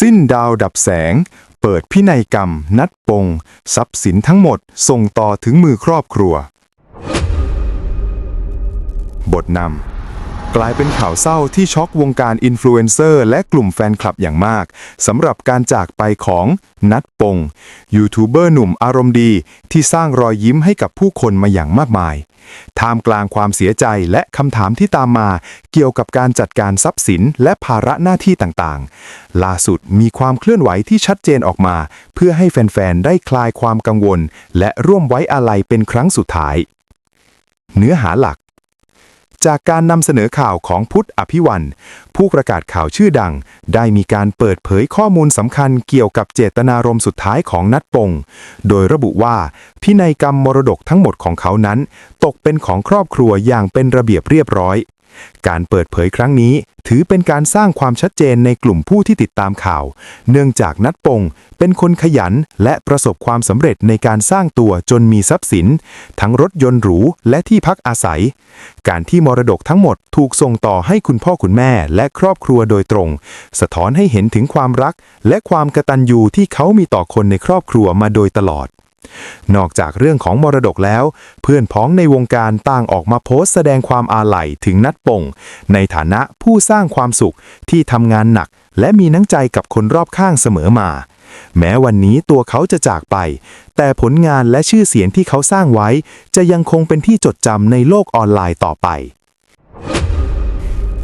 สิ้นดาวดับแสง เปิดพินัยกรรม นัดปง ทรัพย์สินทั้งหมด ส่งต่อถึงมือครอบครัว บทนำ กลายเป็นข่าวเศร้าที่ช็อกวงการอินฟลูเอนเซอร์และกลุ่มแฟนคลับอย่างมากสำหรับการจากไปของนัดปงยูทูบเบอร์หนุ่มอารมณ์ดีที่สร้างรอยยิ้มให้กับผู้คนมาอย่างมากมาย ท่ามกลางความเสียใจและคำถามที่ตามมา เกี่ยวกับการจัดการทรัพย์สินและภาระหน้าที่ต่างๆ ล่าสุดมีความเคลื่อนไหวที่ชัดเจนออกมา เพื่อให้แฟนๆ ได้คลายความกังวล และร่วมไว้อาลัยเป็นครั้งสุดท้าย เนื้อหาหลัก จากการนำเสนอข่าวของพุทธอภิวันผู้ประกาศข่าวชื่อดัง ได้มีการเปิดเผยข้อมูลสำคัญเกี่ยวกับเจตนารมณ์สุดท้ายของนัดปง โดยระบุว่า พินัยกรรมมรดกทั้งหมดของเขานั้น ตกเป็นของครอบครัวอย่างเป็นระเบียบเรียบร้อย การเปิดเผยครั้งนี้ ถือเป็นการสร้างความชัดเจนในกลุ่มผู้ที่ติดตามข่าว เนื่องจากนัดปงเป็นคนขยันและประสบความสำเร็จในการสร้างตัวจนมีทรัพย์สิน ทั้งรถยนต์หรูและที่พักอาศัย การที่มรดกทั้งหมดถูกส่งต่อให้คุณพ่อคุณแม่และครอบครัวโดยตรง สะท้อนให้เห็นถึงความรัก และความกตัญญูที่เขามีต่อคนในครอบครัวมาโดยตลอด นอกจากเรื่องของมรดกแล้ว เพื่อนพ้องในวงการต่างออกมาโพสต์แสดงความอาลัยถึงนัดปงในฐานะผู้สร้างความสุขที่ทำงานหนัก และมีน้ำใจกับคนรอบข้างเสมอมา แม้วันนี้ตัวเขาจะจากไป แต่ผลงานและชื่อเสียงที่เขาสร้างไว้ จะยังคงเป็นที่จดจำในโลกออนไลน์ต่อไป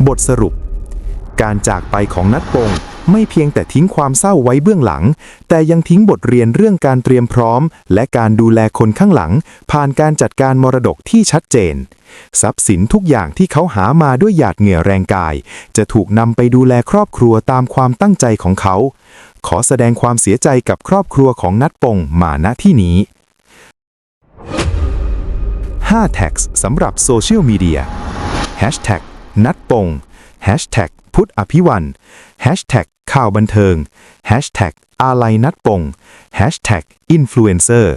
บทสรุป การจากไปของนัดปง ไม่เพียงแต่ทิ้งความเศร้าไว้เบื้องหลัง แต่ยังทิ้งบทเรียนเรื่องการเตรียมพร้อม และการดูแลคนข้างหลัง ผ่านการจัดการมรดกที่ชัดเจน ทรัพย์สินทุกอย่างที่เขาหามาด้วยหยาดเหงื่อแรงกาย จะถูกนำไปดูแลครอบครัวตามความตั้งใจของเขา ขอแสดงความเสียใจกับครอบครัวของนัดปงมาณที่นี้5แท็กสำหรับโซเชียลมีเดีย Hashtag นัดปง Hashtag พุทธอภิวันข่าวบันเทิง#อาลันัดปง#อินฟลูเอนเซอร์